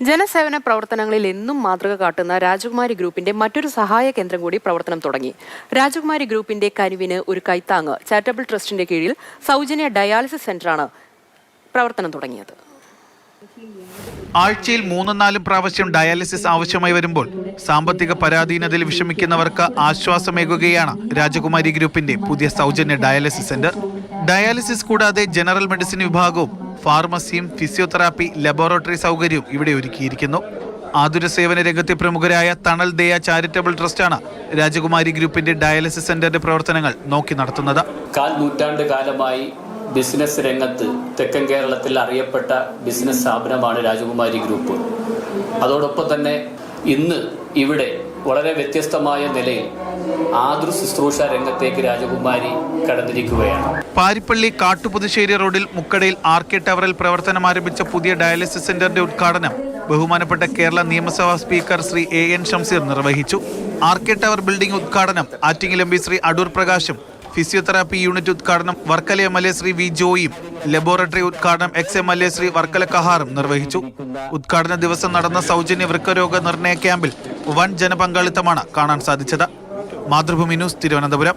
ജനസേവന പ്രവർത്തനങ്ങളിൽ എന്നും മാതൃക കാട്ടുന്ന രാജകുമാരി ഗ്രൂപ്പിന്റെ മറ്റൊരു സഹായ കേന്ദ്രം കൂടി പ്രവർത്തനം തുടങ്ങി. രാജകുമാരി ഗ്രൂപ്പിന്റെ കനിവിന് ഒരു കൈത്താങ്ങ് ചാരിറ്റബിൾ ട്രസ്റ്റിന്റെ കീഴിൽ സൗജന്യ ഡയാലിസിസ് സെന്ററാണ് പ്രവർത്തനം തുടങ്ങിയത്. ആഴ്ചയിൽ മൂന്നും നാലും പ്രാവശ്യം ഡയാലിസിസ് ആവശ്യമായി വരുമ്പോൾ സാമ്പത്തിക പരാധീനതയിൽ വിഷമിക്കുന്നവർക്ക് ആശ്വാസമേകുകയാണ് രാജകുമാരി ഗ്രൂപ്പിന്റെ പുതിയ സൗജന്യ ഡയാലിസിസ് സെന്റർ. ഡയാലിസിസ് കൂടാതെ ജനറൽ മെഡിസിൻ വിഭാഗവും ഫാർമസിയും ഫിസിയോതെറാപ്പി ലബോറട്ടറി സൗകര്യവും ഇവിടെ ഒരുക്കിയിരിക്കുന്നു. ആതുര സേവന രംഗത്തെ പ്രമുഖരായ തണൽ ദയ ചാരിറ്റബിൾ ട്രസ്റ്റാണ് രാജകുമാരി ഗ്രൂപ്പിന്റെ ഡയാലിസിസ് സെന്ററിന്റെ പ്രവർത്തനങ്ങൾ നോക്കി നടത്തുന്നത്. കാൽ നൂറ്റാണ്ട് കാലമായി ബിസിനസ് രംഗത്ത് തെക്കൻ കേരളത്തിൽ അറിയപ്പെട്ട ബിസിനസ് സ്ഥാപനമാണ് രാജകുമാരി ഗ്രൂപ്പ്. അതോടൊപ്പം തന്നെ ഇന്ന് ഇവിടെ വളരെ വ്യത്യസ്തമായ നിലയിൽ ആതൃ ശുശ്രൂഷ രംഗത്തേക്ക് രാജകുമാരി കടന്നിരിക്കുകയാണ്. പാരിപ്പള്ളി കാട്ടുപുതുശ്ശേരി റോഡിൽ മുക്കടയിൽ ആർ കെ ടവറിൽ പ്രവർത്തനം ആരംഭിച്ച പുതിയ ഡയാലിസിസ് സെന്ററിന്റെ ഉദ്ഘാടനം ബഹുമാനപ്പെട്ട കേരള നിയമസഭാ speaker Shri A N Shamseer നിർവഹിച്ചു. ആർ കെ ടവർ ബിൽഡിംഗ് ഉദ്ഘാടനം ആറ്റിങ്ങൽ എം പി ശ്രീ അടൂർ പ്രകാശും ഫിസിയോതെറാപ്പി യൂണിറ്റ് ഉദ്ഘാടനം Varkala M L A Shri V ജോയും laboratory ഉദ്ഘാടനം ex M L A Shri Varkala കഹാറും നിർവഹിച്ചു. ഉദ്ഘാടന ദിവസം നടന്ന സൗജന്യ വൃക്കരോഗ നിർണയ ക്യാമ്പിൽ വൻ ജനപങ്കാളിത്തമാണ് കാണാൻ സാധിച്ചത്. മാതൃഭൂമി ന്യൂസ് തിരുവനന്തപുരം.